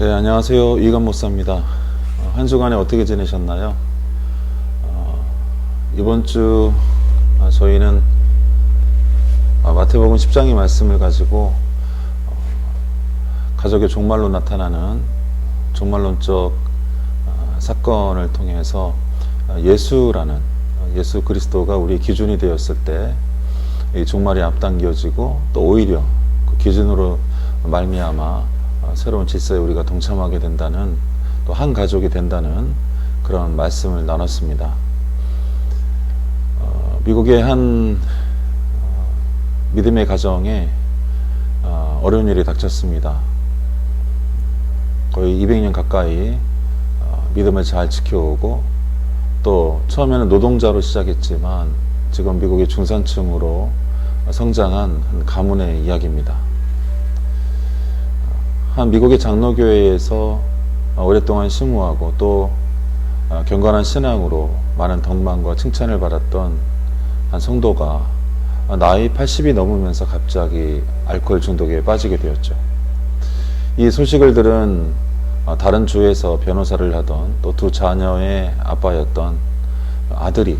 네, 안녕하세요. 이관 목사입니다. 어, 한 주간에 어떻게 지내셨나요? 어, 이번 주 아, 저희는 아, 마태복음 10장의 말씀을 가지고 어, 가족의 종말로 나타나는 종말론적 아, 사건을 통해서 아, 예수라는 아, 예수 그리스도가 우리 기준이 되었을 때 이 종말이 앞당겨지고 또 오히려 그 기준으로 말미암아 어, 새로운 질서에 우리가 동참하게 된다는 또 한 가족이 된다는 그런 말씀을 나눴습니다. 어, 미국의 한 어, 믿음의 가정에 어, 어려운 일이 닥쳤습니다. 거의 200년 가까이 어, 믿음을 잘 지켜오고 또 처음에는 노동자로 시작했지만 지금 미국의 중산층으로 성장한 한 가문의 이야기입니다. 한 미국의 장로교회에서 오랫동안 심무하고 또 경건한 신앙으로 많은 덕망과 칭찬을 받았던 한 성도가 나이 80이 넘으면서 갑자기 알코올 중독에 빠지게 되었죠. 이 소식을 들은 다른 주에서 변호사를 하던 또 두 자녀의 아빠였던 아들이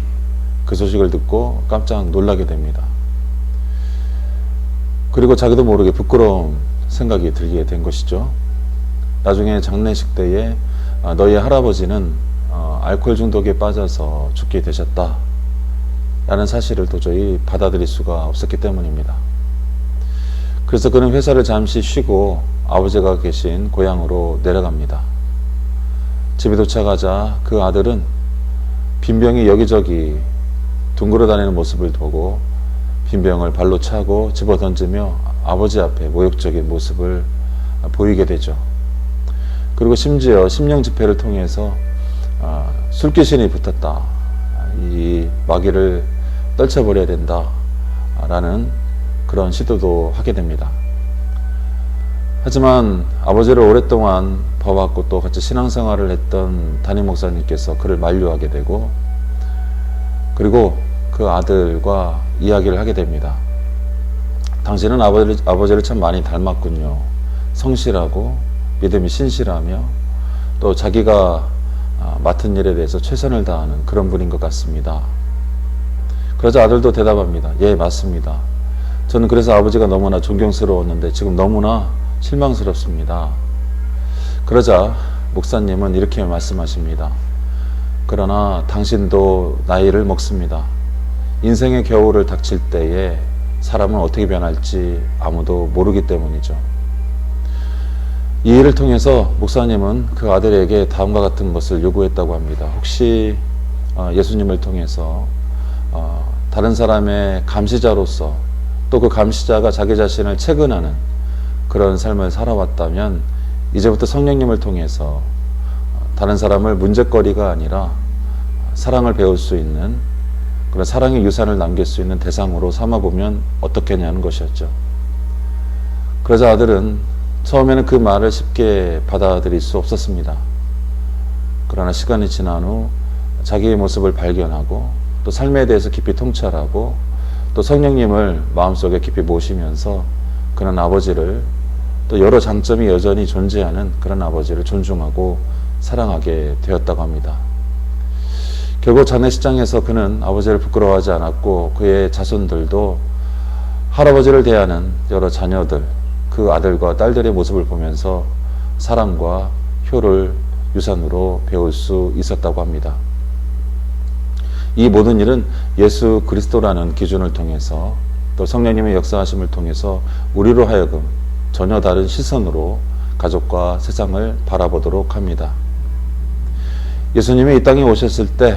그 소식을 듣고 깜짝 놀라게 됩니다. 그리고 자기도 모르게 부끄러움 생각이 들게 된 것이죠. 나중에 장례식 때에 아, 너희 할아버지는 어, 알코올 중독에 빠져서 죽게 되셨다. 라는 사실을 도저히 받아들일 수가 없었기 때문입니다. 그래서 그는 회사를 잠시 쉬고 아버지가 계신 고향으로 내려갑니다. 집에 도착하자 그 아들은 빈병이 여기저기 둥그러 다니는 모습을 보고 빈병을 발로 차고 집어 던지며 아버지 앞에 모욕적인 모습을 보이게 되죠. 그리고 심지어 심령 집회를 통해서 아, 술귀신이 붙었다. 이 마귀를 떨쳐버려야 된다 라는 그런 시도도 하게 됩니다. 하지만 아버지를 오랫동안 봐왔고 또 같이 신앙생활을 했던 담임 목사님께서 그를 만류하게 되고 그리고 그 아들과 이야기를 하게 됩니다. 당신은 아버지를, 아버지를 참 많이 닮았군요. 성실하고 믿음이 신실하며 또 자기가 아, 맡은 일에 대해서 최선을 다하는 그런 분인 것 같습니다. 그러자 아들도 대답합니다. 예, 맞습니다. 저는 그래서 아버지가 너무나 존경스러웠는데 지금 너무나 실망스럽습니다. 그러자 목사님은 이렇게 말씀하십니다. 그러나 당신도 나이를 먹습니다. 인생의 겨울을 닥칠 때에 사람은 어떻게 변할지 아무도 모르기 때문이죠. 이 일을 통해서 목사님은 그 아들에게 다음과 같은 것을 요구했다고 합니다. 혹시 어, 예수님을 통해서 어, 다른 사람의 감시자로서 또 그 감시자가 자기 자신을 채근하는 그런 삶을 살아왔다면 이제부터 성령님을 통해서 어, 다른 사람을 문제거리가 아니라 사랑을 배울 수 있는 그런 사랑의 유산을 남길 수 있는 대상으로 삼아보면 어떻겠냐는 것이었죠. 그러자 아들은 처음에는 그 말을 쉽게 받아들일 수 없었습니다. 그러나 시간이 지난 후 자기의 모습을 발견하고 또 삶에 대해서 깊이 통찰하고 또 성령님을 마음속에 깊이 모시면서 그런 아버지를 또 여러 장점이 여전히 존재하는 그런 아버지를 존중하고 사랑하게 되었다고 합니다. 결국 장례식장에서 그는 아버지를 부끄러워하지 않았고 그의 자손들도 할아버지를 대하는 여러 자녀들, 그 아들과 딸들의 모습을 보면서 사랑과 효를 유산으로 배울 수 있었다고 합니다. 이 모든 일은 예수 그리스도라는 기준을 통해서 또 성령님의 역사하심을 통해서 우리로 하여금 전혀 다른 시선으로 가족과 세상을 바라보도록 합니다. 예수님이 이 땅에 오셨을 때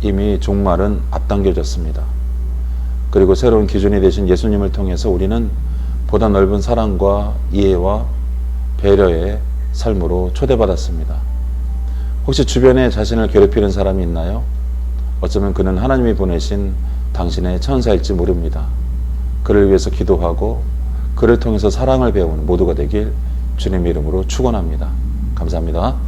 이미 종말은 앞당겨졌습니다. 그리고 새로운 기준이 되신 예수님을 통해서 우리는 보다 넓은 사랑과 이해와 배려의 삶으로 초대받았습니다. 혹시 주변에 자신을 괴롭히는 사람이 있나요? 어쩌면 그는 하나님이 보내신 당신의 천사일지 모릅니다. 그를 위해서 기도하고 그를 통해서 사랑을 배우는 모두가 되길 주님 이름으로 축원합니다. 감사합니다.